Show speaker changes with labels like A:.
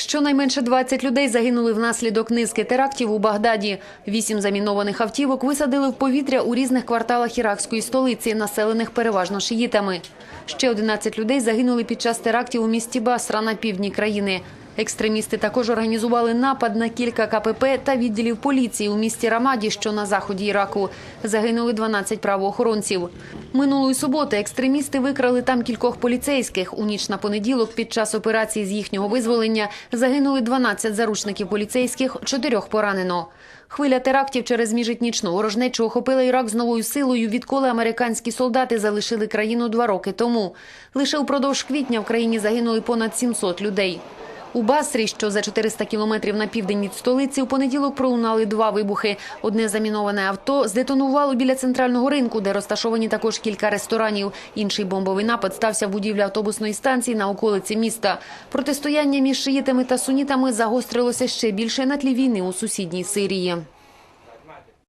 A: Щонайменше 20 людей загинули внаслідок низки терактів у Багдаді. Вісім замінованих автівок висадили в повітря у різних кварталах іракської столиці, населених переважно шиїтами. Ще 11 людей загинули під час терактів у місті Басра на півдні країни. Екстремісти також організували напад на кілька КПП та відділів поліції у місті Рамаді, що на заході Іраку. Загинули 12 правоохоронців. Минулої суботи екстремісти викрали там кількох поліцейських. У ніч на понеділок під час операції з їхнього визволення загинули 12 заручників поліцейських, чотирьох поранено. Хвиля терактів через міжетнічну ворожнечу охопила Ірак з новою силою, відколи американські солдати залишили країну два роки тому. Лише упродовж квітня в країні загинули понад 700 людей. У Басрі, що за 400 кілометрів на південь від столиці, у понеділок пролунали два вибухи. Одне заміноване авто здетонувало біля центрального ринку, де розташовані також кілька ресторанів. Інший бомбовий напад стався в будівлі автобусної станції на околиці міста. Протистояння між шиїтами та сунітами загострилося ще більше на тлі війни у сусідній Сирії.